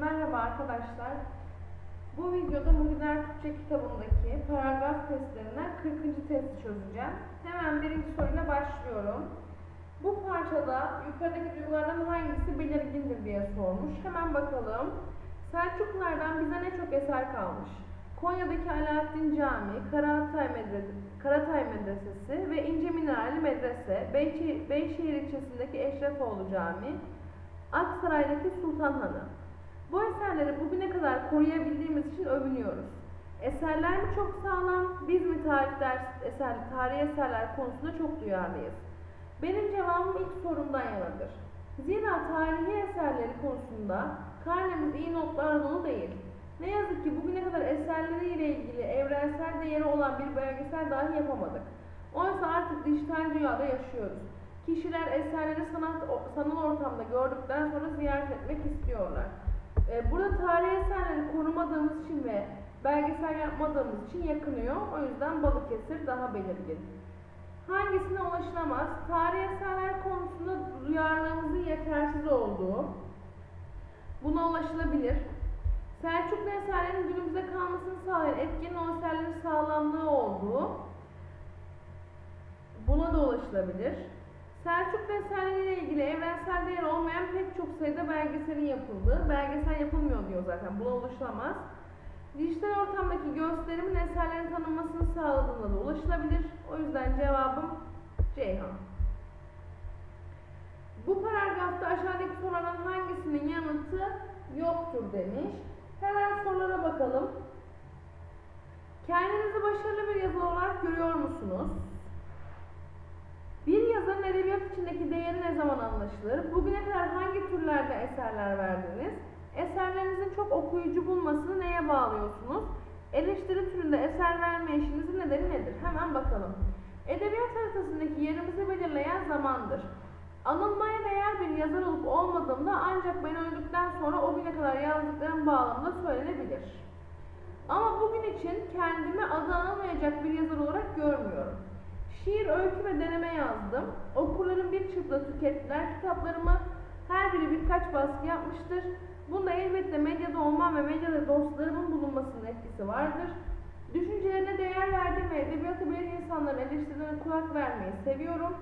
Merhaba arkadaşlar. Bu videoda Muhidar Türkçe kitabındaki paragraf testlerinden 40. testi çözeceğim. Hemen birinci soruyla başlıyorum. Bu parçada yukarıdaki duygulardan hangisi belirgindir diye sormuş. Hemen bakalım. Selçuklulardan bize ne çok eser kalmış? Konya'daki Alaaddin Camii, Karatay, Medrese, Karatay Medresesi ve İnce Mineralli Medrese, Beyşehir, Beyşehir ilçesindeki Eşrefoğlu Camii, Aksaray'daki Sultan Hanı. Bu eserleri bugüne kadar koruyabildiğimiz için övünüyoruz. Eserler mi çok sağlam, biz mi tarih ders, eser, tarihi eserler konusunda çok duyarlıyız? Benim cevabım ilk sorumdan yanadır. Zira tarihi eserleri konusunda karnemiz iyi notlarla dolu değil. Ne yazık ki bugüne kadar eserleriyle ilgili evrensel değeri olan bir belgesel dahi yapamadık. Oysa artık dijital dünyada yaşıyoruz. Kişiler eserleri sanat, sanal ortamda gördükten sonra ziyaret etmek istiyorlar. Ee, Burada tarihi eserleri korumadığımız için ve belgesel yapmadığımız için yakınıyor. O yüzden Balıkesir daha belirgin. Hangisine ulaşılamaz? Tarihi eserler konusunda duyarlılığımızın yetersiz olduğu. Buna ulaşılabilir. Selçuklu eserlerin günümüzde kalmasını sağlayan etkenin o eserlerin sağlamlığı olduğu. Buna da ulaşılabilir. Selçuklu eserleriyle ilgili evrensel değer olmayan pek çok sayıda belgeselin yapıldığı, belgesel yapılmıyor diyor zaten, buna ulaşılamaz. Dijital ortamdaki gösterimin eserlerin tanınmasını sağladığında da ulaşılabilir. O yüzden cevabım Ceyhan. Bu paragrafta aşağıdaki sorulardan hangisinin yanıtı yoktur demiş. Hemen sorulara bakalım. Kendinizi başarılı bir yazar olarak görüyor musunuz? Bir yazarın edebiyat içindeki değeri ne zaman anlaşılır? Bugüne kadar hangi türlerde eserler verdiniz? Eserlerinizin çok okuyucu bulmasını neye bağlıyorsunuz? Eleştiri türünde eser verme işinizin nedeni nedir? Hemen bakalım. Edebiyat haritasındaki yerimizi belirleyen zamandır. Anılmaya değer bir yazar olup olmadığımda ancak ben öldükten sonra o güne kadar yazdıklarım bağlamında söylenebilir. Ama bugün için kendimi adı anılmayacak bir yazar olarak görmüyorum. Şiir, öykü ve deneme yazdım. Okurların bir çırpıda tükettiler kitaplarımı. Her biri birkaç baskı yapmıştır. Bunda elbette medyada olmam ve medyada dostlarımın bulunmasının etkisi vardır. Düşüncelerine değer verdiğim ve edebiyatı bilen insanların eleştirilerine kulak vermeyi seviyorum.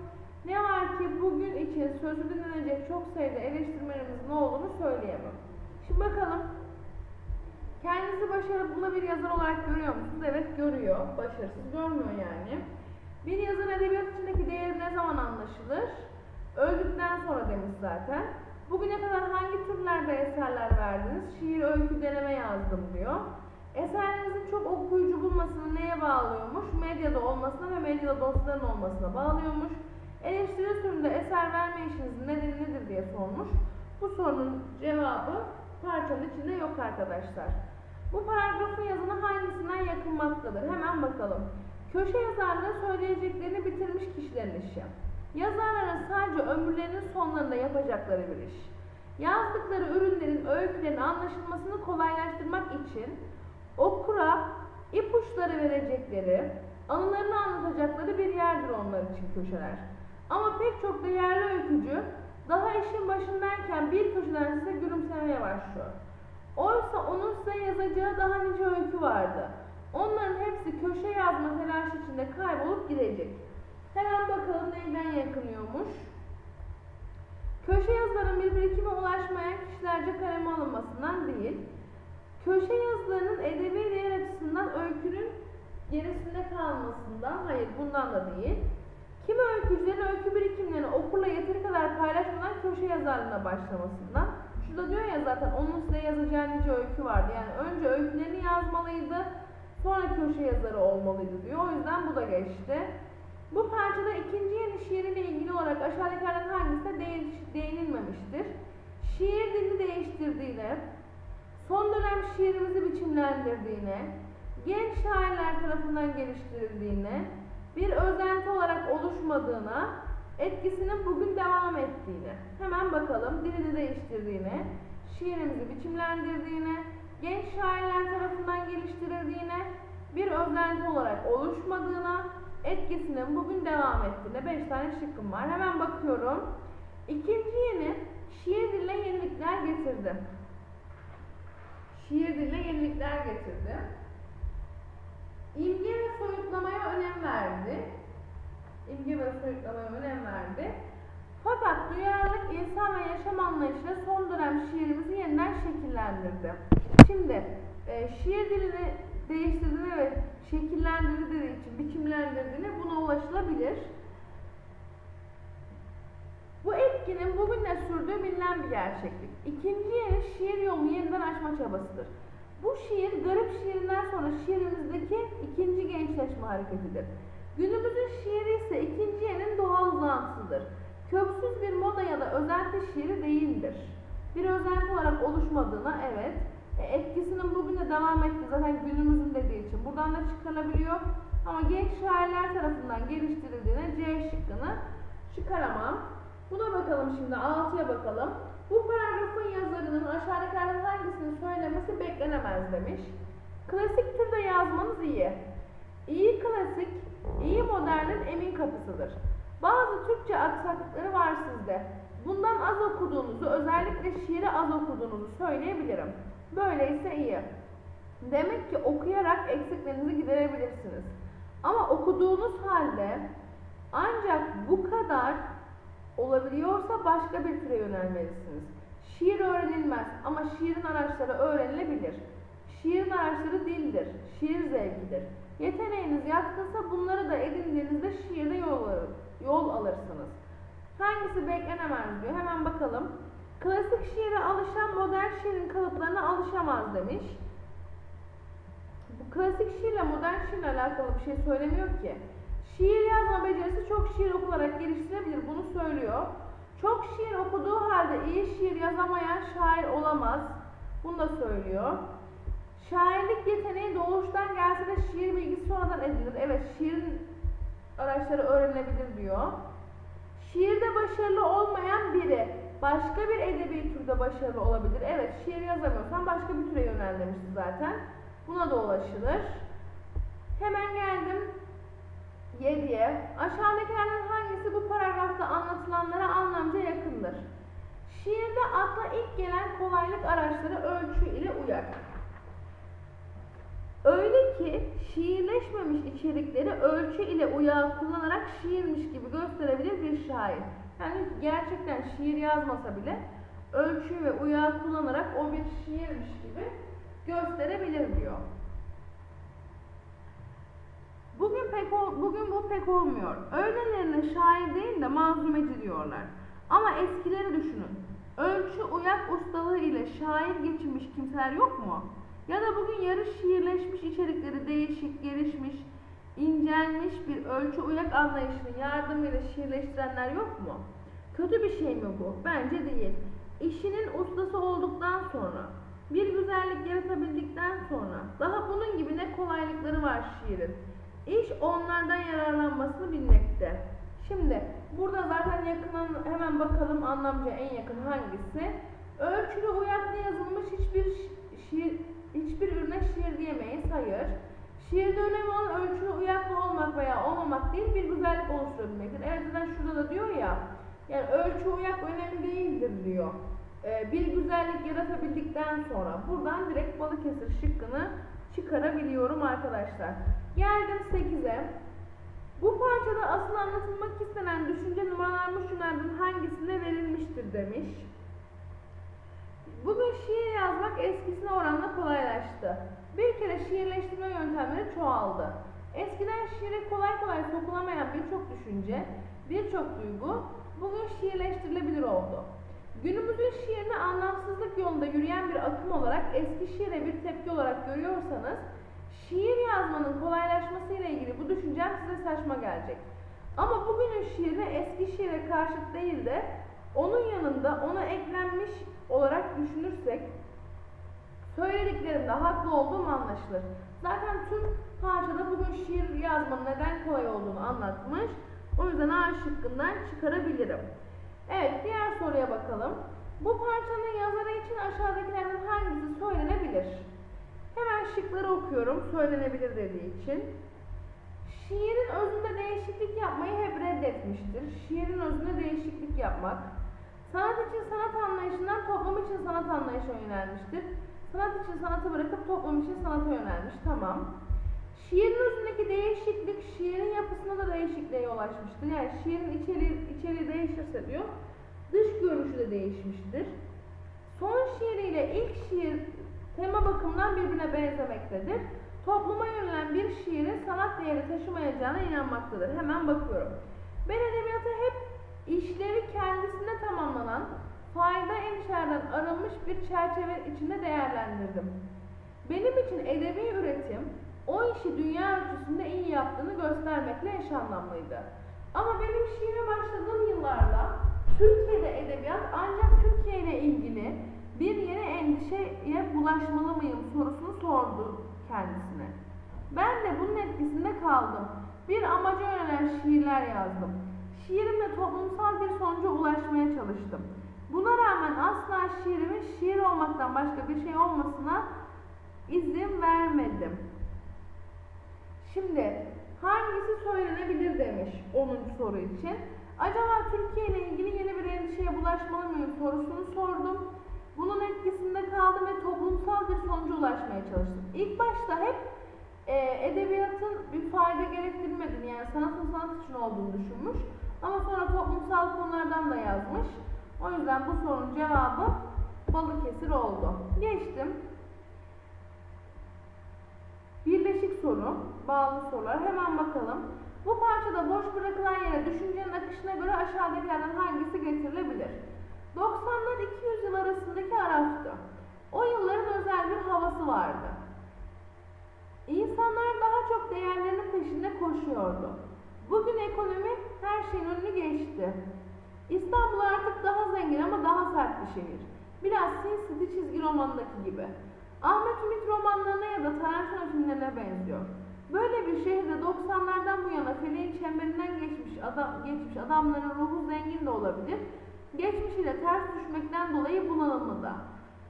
Ne var ki bugün için sözü dinlenecek çok sayıda eleştirmenimizin olduğunu söyleyemem. Şimdi bakalım. Kendinizi başarılı bir yazar olarak görüyor musunuz? Evet görüyor. Başarısız görmüyor yani. Bir yazarın edebiyat içindeki değeri ne zaman anlaşılır? Öldükten sonra demiş zaten. Bugüne kadar hangi türlerde eserler verdiniz? Şiir, öykü, deneme yazdım diyor. Eserlerinizin çok okuyucu bulmasını neye bağlıyormuş? Medyada olmasına ve medyada dostların olmasına bağlıyormuş. Eleştiri türünde eser verme işinizin nedeni nedir diye sormuş. Bu sorunun cevabı parçanın içinde yok arkadaşlar. Bu paragrafın yazını hangisinden yakınmaktadır? Hemen bakalım. Köşe yazarlığı söyleyeceklerini bitirmiş kişilerin işi. Yazarların sadece ömürlerinin sonlarında yapacakları bir iş. Yazdıkları ürünlerin öykülerin anlaşılmasını kolaylaştırmak için okura ipuçları verecekleri, anılarını anlatacakları bir yerdir onlar için köşeler. Ama pek çok değerli öykücü daha işin başındayken bir köşeden size gülümsemeye başlıyor. Oysa onun size yazacağı daha nice öykü vardı. Onların hepsi köşe yazma telaşı içinde kaybolup gidecek. Hemen bakalım neyden yakınıyormuş. Köşe yazıların bir birikime ulaşmayan kişilerce kaleme alınmasından değil, köşe yazılarının edebi değer açısından öykünün gerisinde kalmasından, hayır bundan da değil, kimi öykücülerin öykü birikimlerini okurla yeteri kadar paylaşmadan köşe yazarlığına başlamasından, şurada diyor ya zaten onun size yazacağı nice öykü vardı. Yani önce öykülerini yazmalıydı, sonra köşe yazarı olmalıydı diyor. O yüzden bu da geçti. Bu parçada ikinci yeni şiiriyle ilgili olarak aşağıdakilerden hangisine değin- değinilmemiştir? Şiir dilini değiştirdiğine, son dönem şiirimizi biçimlendirdiğine, genç şairler tarafından geliştirildiğine, bir özenti olarak oluşmadığına, etkisinin bugün devam ettiğine. Hemen bakalım dilini değiştirdiğine, şiirimizi biçimlendirdiğine, genç şairler tarafından geliştirildiğine, bir özenti olarak oluşmadığına, etkisinin bugün devam ettiğine 5 tane şıkkım var. Hemen bakıyorum. İkinci yeni şiir diline yenilikler getirdi. şiir diline yenilikler getirdi. İmge ve soyutlamaya önem verdi. İmge ve soyutlamaya önem verdi. Fakat duyarlılık insan ve yaşam anlayışıyla son dönem şiirimizi yeniden şekillendirdi. Şimdi e, şiir dilini değiştirdiğine ve şekillendirdiği için biçimlendirdiğine buna ulaşılabilir. Bu etkinin bugünle sürdüğü bilinen bir gerçeklik. İkinci yeni şiir yolunu yeniden açma çabasıdır. Bu şiir garip şiirinden sonra şiirimizdeki ikinci gençleşme hareketidir. Günümüzün şiiri ise ikinci yenin doğal uzantısıdır. Köksüz bir moda ya da özenti şiiri değildir. Bir özenti olarak oluşmadığına evet, e, etkisinin bugün de devam ettiği zaten günümüzün dediği için buradan da çıkarılabiliyor. Ama genç şairler tarafından geliştirildiğine C şıkkını çıkaramam. Buna bakalım şimdi, 6'ya bakalım. Bu paragrafın yazarının aşağıdakilerden hangisini söylemesi beklenemez demiş. Klasik türde yazmanız iyi. İyi klasik, iyi modernin emin kapısıdır. Bazı Türkçe aksaklıkları var sizde. Bundan az okuduğunuzu, özellikle şiiri az okuduğunuzu söyleyebilirim. Böyleyse iyi. Demek ki okuyarak eksiklerinizi giderebilirsiniz. Ama okuduğunuz halde ancak bu kadar olabiliyorsa başka bir türe yönelmelisiniz. Şiir öğrenilmez ama şiirin araçları öğrenilebilir. Şiirin araçları dildir, şiir zevkidir. Yeteneğiniz yatkınsa bunları da edindiğinizde şiirde yol, alır- yol alırsınız. Hangisi beklenemez diyor. Hemen bakalım. Klasik şiire alışan modern şiirin kalıplarına alışamaz demiş. Bu klasik şiirle modern şiirle alakalı bir şey söylemiyor ki. Şiir yazma becerisi çok şiir okularak geliştirilebilir. Bunu söylüyor. Çok şiir okuduğu halde iyi şiir yazamayan şair olamaz. Bunu da söylüyor. Şairlik yeteneği doğuştan gelse de şiir bilgisi sonradan edinilir. Evet şiirin araçları öğrenilebilir diyor. Şiirde başarılı olmayan biri başka bir edebi türde başarılı olabilir. Evet şiir yazamıyorsan başka bir türe yönel zaten. Buna da ulaşılır. Hemen geldim 7'ye. Aşağıdakilerden hangisi bu paragrafta anlatılanlara anlamca yakındır? Şiirde akla ilk gelen kolaylık araçları ölçü ile uyar. Öyle ki şiirleşmemiş içerikleri ölçü ile uyağı kullanarak şiirmiş gibi gösterebilir bir şair. Yani gerçekten şiir yazmasa bile ölçü ve uyağı kullanarak o bir şiirmiş gibi gösterebilir diyor. Bugün pek ol- bugün bu pek olmuyor. Öylelerine şair değil de manzumeci diyorlar. Ama eskileri düşünün. Ölçü uyak ustalığı ile şair geçinmiş kimseler yok mu? Ya da bugün yarı şiirleşmiş içerikleri değişik, gelişmiş, incelmiş bir ölçü uyak anlayışının yardımıyla şiirleştirenler yok mu? Kötü bir şey mi bu? Bence değil. İşinin ustası olduktan sonra, bir güzellik yaratabildikten sonra, daha bunun gibi ne kolaylıkları var şiirin. İş onlardan yararlanmasını bilmekte. Şimdi burada zaten yakından hemen bakalım anlamca en yakın hangisi? Ölçülü uyaklı yazılmış hiçbir şi- şiir hiçbir ürüne şiir diyemeyiz. Hayır. Şiirde önemli olan ölçülü uyaklı olmak veya olmamak değil bir güzellik oluşturabilmektir. Evet zaten şurada da diyor ya yani ölçü uyak önemli değildir diyor. Ee, bir güzellik yaratabildikten sonra buradan direkt Balıkesir şıkkını çıkarabiliyorum arkadaşlar. Geldim 8'e. Bu parçada asıl anlatılmak istenen düşünce numaralanmış cümlelerden hangisinde verilmiştir demiş. Bugün şiir yazmak eskisine oranla kolaylaştı. Bir kere şiirleştirme yöntemleri çoğaldı. Eskiden şiire kolay kolay sokulamayan birçok düşünce, birçok duygu bugün şiirleştirilebilir oldu. Günümüzün şiirini anlamsızlık yolunda yürüyen bir akım olarak eski şiire bir tepki olarak görüyorsanız, şiir yazmanın kolaylaşması ile ilgili bu düşüncem size saçma gelecek. Ama bugünün şiirini eski şiire karşıt değil de onun yanında ona eklenmiş olarak düşünürsek söylediklerimde haklı olduğum anlaşılır. Zaten tüm parçada bugün şiir yazmanın neden kolay olduğunu anlatmış. O yüzden A şıkkından çıkarabilirim. Evet diğer soruya bakalım. Bu parçanın yazarı için aşağıdakilerden hangisi söylenebilir? Hemen şıkları okuyorum söylenebilir dediği için. Şiirin özünde değişiklik yapmayı hep reddetmiştir. Şiirin özünde değişiklik yapmak. Sanat için sanat anlayışından toplum için sanat anlayışına yönelmiştir. Sanat için sanatı bırakıp toplum için sanata yönelmiş. Tamam. Şiirin özündeki değişiklik şiirin yapısında da değişikliğe yol açmıştır. Yani şiirin içeriği, içeriği değişirse diyor, dış görünüşü de değişmiştir. Son şiiriyle ilk şiir tema bakımından birbirine benzemektedir. Topluma yönelen bir şiirin sanat değeri taşımayacağına inanmaktadır. Hemen bakıyorum. Ben edebiyatı hep işlevi kendisinde tamamlanan, fayda endişelerden arınmış bir çerçeve içinde değerlendirdim. Benim için edebi üretim, o işi dünya ölçüsünde iyi yaptığını göstermekle eş anlamlıydı. Ama benim şiire başladığım yıllarda Türkiye'de edebiyat ancak Türkiye ile ilgili bir yeni endişeye bulaşmalı mıyım sorusunu sordu kendisine. Ben de bunun etkisinde kaldım. Bir amaca yönelen şiirler yazdım. Şiirimle toplumsal bir sonuca ulaşmaya çalıştım. Buna rağmen asla şiirimin şiir olmaktan başka bir şey olmasına izin vermedim. Şimdi hangisi söylenebilir demiş 10. soru için. Acaba Türkiye ile ilgili yeni bir endişeye bulaşmalı mıyım sorusunu sordum. Bunun etkisinde kaldım ve toplumsal bir sonuca ulaşmaya çalıştım. İlk başta hep e, edebiyatın bir fayda gerektirmediğini yani sanatın sanat için olduğunu düşünmüş. Ama sonra toplumsal konulardan da yazmış. O yüzden bu sorunun cevabı Balıkesir oldu. Geçtim. Birleşik soru, bağlı sorular. Hemen bakalım. Bu parçada boş bırakılan yere düşüncenin akışına göre aşağıdakilerden hangisi getirilebilir? 90'lar 200 yıl arasındaki araftı. O yılların özel bir havası vardı. İnsanlar daha çok değerlerinin peşinde koşuyordu. Bugün ekonomi her şeyin önünü geçti. İstanbul artık daha zengin ama daha sert bir şehir. Biraz Sin City çizgi romanındaki gibi. Ahmet Ümit romanlarına ya da Tarantino filmlerine benziyor. Böyle bir şehirde 90'lardan bu yana feleğin çemberinden geçmiş, adam, geçmiş adamların ruhu zengin de olabilir. Geçmişiyle ters düşmekten dolayı bunalımda.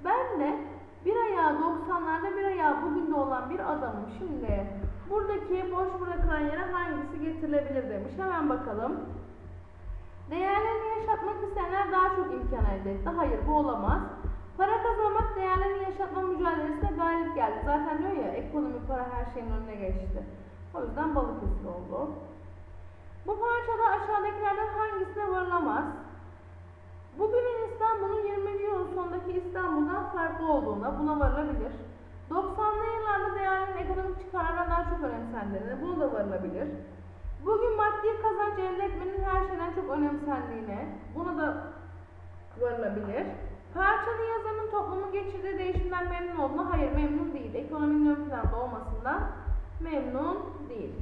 Ben de bir ayağı 90'larda bir ayağı bugün de olan bir adamım. Şimdi buradaki boş bırakılan yere hangisi getirilebilir demiş. Hemen bakalım. Değerlerini yaşatmak isteyenler daha çok imkan elde etti. Hayır bu olamaz. Para kazanmak değerlerini yaşatma mücadelesine galip geldi. Zaten diyor ya ekonomi para her şeyin önüne geçti. O yüzden Balıkesir oldu. Bu parçada aşağıdakilerden hangisine varılamaz? Bugünün İstanbul'un 20. yılın sonundaki İstanbul'dan farklı olduğuna buna varılabilir. 90'lı yıllarda değerlerin ekonomik çıkarlardan daha çok önemsendiğine buna da varılabilir. Bugün maddi kazanç elde etmenin her şeyden çok önemsendiğine buna da varılabilir. Parçalı yazarın toplumun geçirdiği değişimden memnun olduğuna hayır memnun değil. Ekonominin ön planda olmasından memnun değil.